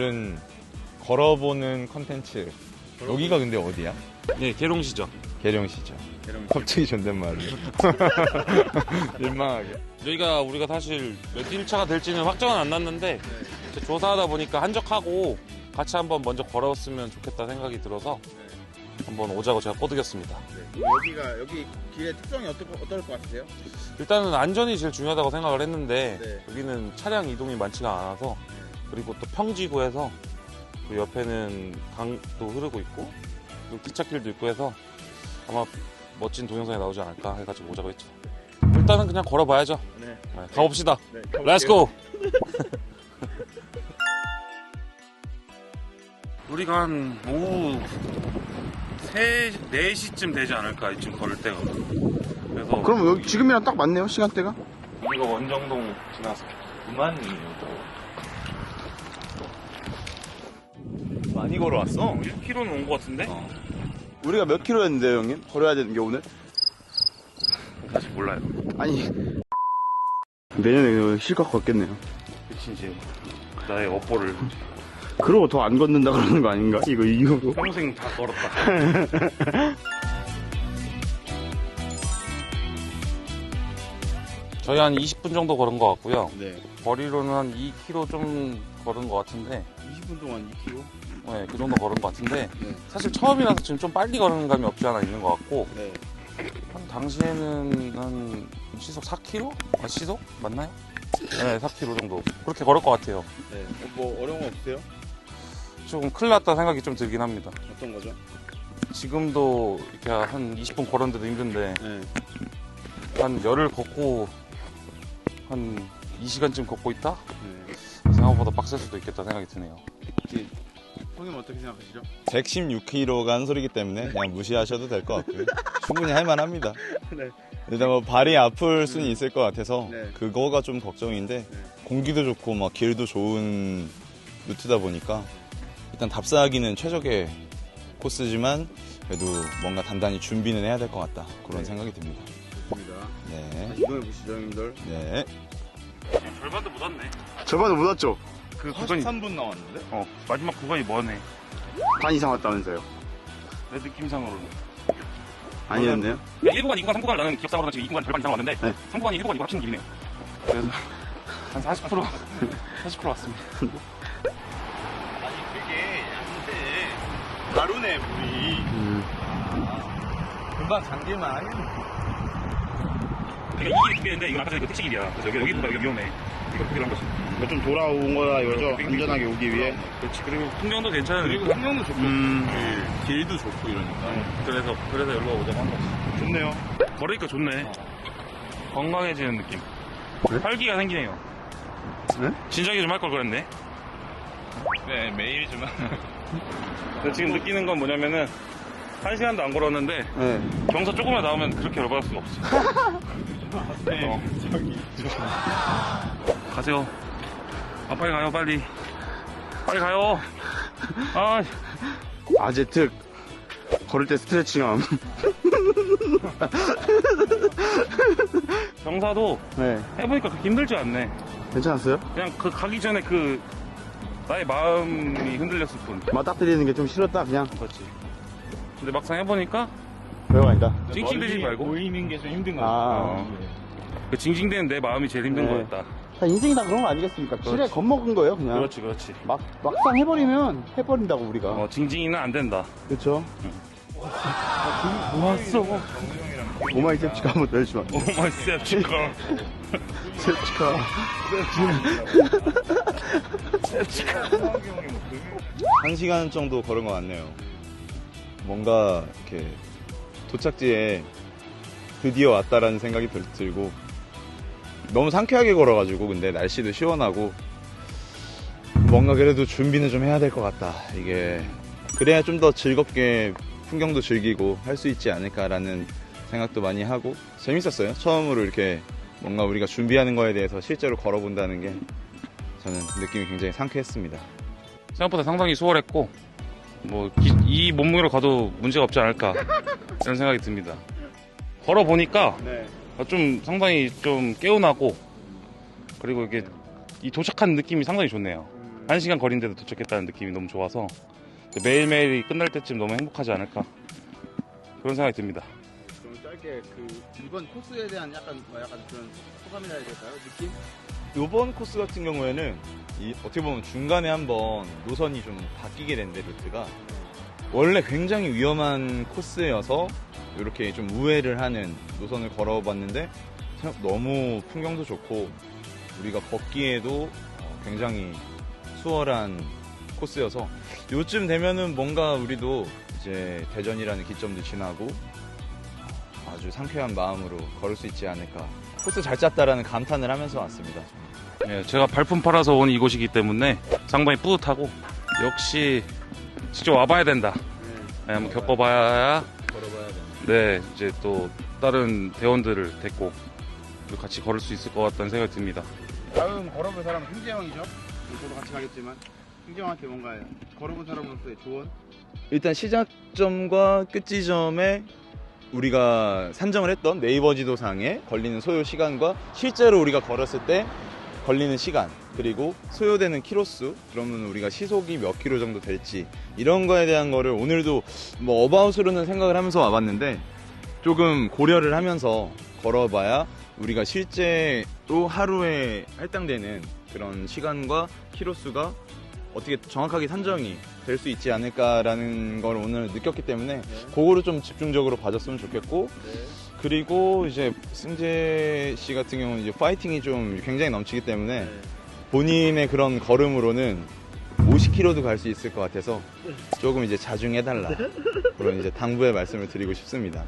오늘은 걸어보는 컨텐츠. 여기가 근데 어디야? 네, 계룡시죠. 계룡시죠. 갑자기 존댓말을. 민망하게. 여기가 우리가 사실 몇 일차가 될지는 확정은 안 났는데 이제 조사하다 보니까 한적하고 같이 한번 먼저 걸었으면 좋겠다 생각이 들어서 한번 오자고 제가 꼬드겼습니다. 여기가 여기 길의 특성이 어떨, 것- 어떨 것 같으세요? 일단은 안전이 제일 중요하다고 생각을 했는데 네. 여기는 차량 이동이 많지가 않아서 그리고 또 평지구에서 그 옆에는 강도 흐르고 있고 그리고 기찻길도 있고 해서 아마 멋진 동영상이 나오지 않을까 해가지고 오자고 했죠. 일단은 그냥 걸어봐야죠. 네. 네, 가봅시다. 네. 렛츠고! 우리가 한 오후 3, 4시쯤 되지 않을까, 이쯤 걸을 때가. 그래서 그럼 여기 지금이랑 딱 맞네요 시간대가? 우리가 원정동 지나서 그만이에요. 많이 걸어왔어. 1km는 온 것 같은데? 우리가 몇 킬로였는데요 형님? 걸어야 되는 게 오늘? 사실 몰라요. 아니 내년에 실컷 걷겠네요 그치, 이제 나의 업보를 그러고 더 안 걷는다 그러는 거 아닌가? 이거 이후로 평생 다 걸었다. 저희 한 20분 정도 걸은 것 같고요. 네 거리로는 한 2km 좀 걸은 것 같은데, 20분 동안 2km? 네, 그 정도 걸은 것 같은데, 네. 사실 처음이라서 지금 좀 빨리 걸은 감이 없지 않아 있는 것 같고, 네 한 당시에는 한 시속 4km? 아, 시속? 맞나요? 네, 4km 정도. 그렇게 걸을 것 같아요. 네. 뭐 어려운 거 없으세요? 조금 큰일 났다 생각이 좀 들긴 합니다. 어떤 거죠? 지금도 이렇게 한 20분 걸었는데도 힘든데, 네. 한 열흘 걷고, 한 2시간쯤 걷고 있다? 네. 생각보다 빡셀 수도 있겠다 생각이 드네요. 형님 어떻게 생각하시죠? 116kg가 한 소리기 때문에 그냥 무시하셔도 될 것 같고요. 충분히 할만합니다. 네. 일단 뭐 발이 아플 수는 있을 것 같아서 네. 그거가 좀 걱정인데 네. 공기도 좋고 막 길도 좋은 루트다 보니까 일단 답사하기는 최적의 코스지만 그래도 뭔가 단단히 준비는 해야 될 것 같다 그런 네. 생각이 듭니다. 좋습니다 네. 이동해 보시죠 형님들 네. 절반도 못 왔네. 저번에 못 왔죠? 그 구간이, 43분 나왔는데? 어, 마지막 구간이 뭐네. 반 이상 왔다면서요? 내 느낌상으로는. 아니었네요? 1구간, 2구간, 3구간을 나는 기억상으로는 지금 2구간 절반 이상 왔는데, 네. 3구간이 1구간, 2구간 합치는 길이네요. 그래서 한 40%, 40% 왔습니다. 아니 그게 얇은데 가루네 물이 음. 금방 잠길만 하겠네. 그러니까 이 길이 두 개인데, 이건 아까 전에 그 택시 길이야. 그래서 여기, 여기 보다 여기 위험해. 이거 두 개로 한 거지. 좀 돌아온 거다 이거죠? 안전하게 오기 위해 그렇지. 그리고 풍경도 괜찮은 그리고 그리고 환경도 좋고 음. 그 길도 좋고 이러니까 그래서, 그래서 여기로 오자고 한 거지. 좋네요 걸으니까 좋네. 건강해지는 느낌. 활기가 생기네요. 네? 진작에 좀 할 걸 그랬네. 네 매일 좀 근데 지금 느끼는 건 뭐냐면은, 한 시간도 안 걸었는데, 네 경사 조금만 나오면 그렇게 열받을 수가 없어. 어. 가세요. 아, 빨리 가요, 빨리. 빨리 가요. 아, 아제특 걸을 때 스트레칭함 경사도 네 해보니까 그렇게 힘들지 않네. 괜찮았어요? 그냥 그 가기 전에 그, 나의 마음이 흔들렸을 뿐. 맞닥뜨리는 게 좀 싫었다 그냥 그렇지. 근데 막상 해보니까, 별거 아니다 찡찡대지 말고. 보이는 게 좀 힘든 거아그 징징대는 내 마음이 제일 힘든 네. 거였다. 다 인생이 다 그런 거 아니겠습니까? 질에 그렇지. 겁먹은 거예요 그냥 그렇지, 그렇지. 막, 막상 해버리면 해버린다고 우리가 어, 징징이는 안 된다. 그렇죠 왔어. 오마이 셉치카 한번 더 해주시면? 오마이 셉치카. 셉치카 한 시간 정도 걸은 것 같네요. 뭔가 이렇게 도착지에 드디어 왔다라는 생각이 들- 들고 너무 상쾌하게 걸어가지고 근데 날씨도 시원하고 뭔가 그래도 준비는 좀 해야 될 것 같다. 이게 그래야 좀 더 즐겁게 풍경도 즐기고 할 수 있지 않을까라는 생각도 많이 하고 재밌었어요. 처음으로 이렇게 뭔가 우리가 준비하는 거에 대해서 실제로 걸어본다는 게 저는 느낌이 굉장히 상쾌했습니다. 생각보다 상당히 수월했고 뭐 이 몸무게로 가도 문제가 없지 않을까 이런 생각이 듭니다. 걸어 보니까 네 좀 상당히 좀 개운하고 그리고 이게 이 도착한 느낌이 상당히 좋네요. 음, 한 시간 거리인데도 도착했다는 느낌이 너무 좋아서 매일매일이 끝날 때쯤 너무 행복하지 않을까 그런 생각이 듭니다. 좀 짧게 그 이번 코스에 대한 약간 뭐 약간 그런 소감이라 해야 될까요? 느낌? 이번 코스 같은 경우에는 이 어떻게 보면 중간에 한번 노선이 좀 바뀌게 된데 루트가 원래 굉장히 위험한 코스여서 이렇게 좀 우회를 하는 노선을 걸어봤는데 생각- 너무 풍경도 좋고 우리가 걷기에도 어, 굉장히 수월한 코스여서 요쯤 되면은 뭔가 우리도 이제 대전이라는 기점도 지나고 아주 상쾌한 마음으로 걸을 수 있지 않을까 코스 잘 짰다라는 감탄을 하면서 왔습니다. 네, 제가 발품 팔아서 온 이곳이기 때문에 상당히 뿌듯하고 역시 직접 와봐야 된다. 네, 한번 겪어봐야 걸어봐야 되는. 네 이제 또 다른 대원들을 데리고 같이 걸을 수 있을 것 같다는 생각이 듭니다. 다음 걸어볼 사람은 흥재형이죠. 저도 같이 가겠지만 흥재형한테 뭔가 걸어본 사람으로서의 조언? 일단 시작점과 끝 지점에 우리가 산정을 했던 네이버 지도상에 걸리는 소요 시간과 실제로 우리가 걸었을 때 걸리는 시간 그리고 소요되는 키로수 그러면 우리가 시속이 몇 킬로 정도 될지 이런 거에 대한 거를 오늘도 뭐 어바웃으로는 생각을 하면서 와봤는데 조금 고려를 하면서 걸어봐야 우리가 실제로 하루에 할당되는 그런 시간과 키로수가 어떻게 정확하게 산정이 될 수 있지 않을까라는 걸 오늘 느꼈기 때문에 그거를 좀 집중적으로 봐줬으면 좋겠고 네. 그리고 이제 승재 씨 같은 경우는 이제 파이팅이 좀 굉장히 넘치기 때문에 네. 본인의 그런 걸음으로는 50km도 갈 수 있을 것 같아서 조금 이제 자중해달라 그런 이제 당부의 말씀을 드리고 싶습니다.